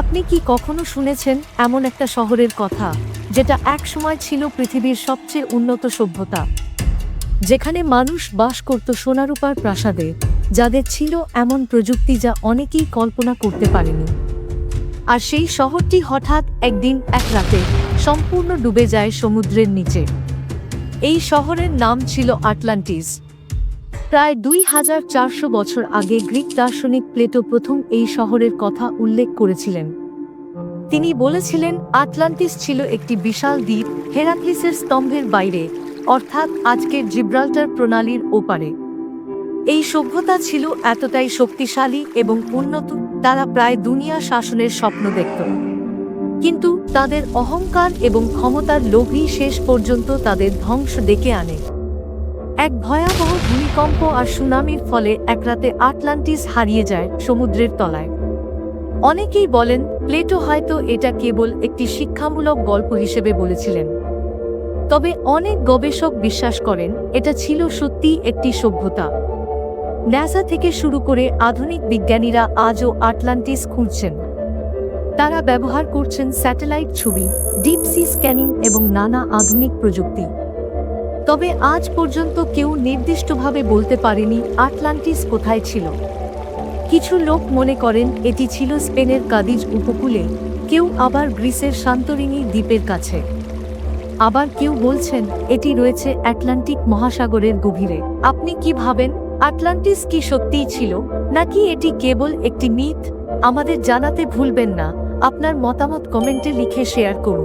আপনি কি কখনো শুনেছেন এমন একটা শহরের কথা, যেটা একসময় ছিল পৃথিবীর সবচেয়ে উন্নত সভ্যতা? যেখানে মানুষ বাস করত সোনারূপার প্রাসাদে, যাদের ছিল এমন প্রযুক্তি যা অনেকেই কল্পনা করতে পারেনি। আর সেই শহরটি হঠাৎ একদিন এক রাতে সম্পূর্ণ ডুবে যায় সমুদ্রের নিচে। এই শহরের নাম ছিল আটলান্টিস। প্রায় দুই হাজার চারশো বছর আগে গ্রিক দার্শনিক প্লেটো প্রথম এই শহরের কথা উল্লেখ করেছিলেন। তিনি বলেছিলেন, আটলান্টিস ছিল একটি বিশাল দ্বীপ হেরাক্লিসের স্তম্ভের বাইরে, অর্থাৎ আজকের জিব্রাল্টার প্রণালীর ওপারে। এই সভ্যতা ছিল এতটাই শক্তিশালী এবং উন্নত, তারা প্রায় দুনিয়া শাসনের স্বপ্ন দেখত। কিন্তু তাদের অহংকার এবং ক্ষমতার লোভই শেষ পর্যন্ত তাদের ধ্বংস ডেকে আনে। এক ভয়াবহ ভূমিকম্প আর সুনামির ফলে এক রাতে আটলান্টিস হারিয়ে যায় সমুদ্রের তলায়। অনেকেই বলেন, প্লেটো হয়তো এটা কেবল একটি শিক্ষামূলক গল্প হিসেবে বলেছিলেন। তবে অনেক গবেষক বিশ্বাস করেন, এটা ছিল সত্যিই একটি সভ্যতা। ন্যাসা থেকে শুরু করে আধুনিক বিজ্ঞানীরা আজও আটলান্টিস খুঁজছেন। তারা ব্যবহার করছেন স্যাটেলাইট ছবি, ডিপ সি স্ক্যানিং এবং নানা আধুনিক প্রযুক্তি। তবে আজ পর্যন্ত কেউ নির্দিষ্টভাবে বলতে পারেনি আটলান্টিস কোথায় ছিল। কিছু লোক মনে করেন এটি ছিল স্পেনের কাদিজ উপকূলে, কেউ আবার গ্রিসের সান্তরিনী দ্বীপের কাছে। আবার কেউ বলছেন, এটি রয়েছে অ্যাটলান্টিক মহাসাগরের গভীরে। আপনি কি ভাবেন, আটলান্টিস কি সত্যিই ছিল, নাকি এটি কেবল একটি মিথ? আমাদের জানাতে ভুলবেন না, আপনার মতামত কমেন্টে লিখে শেয়ার করুন।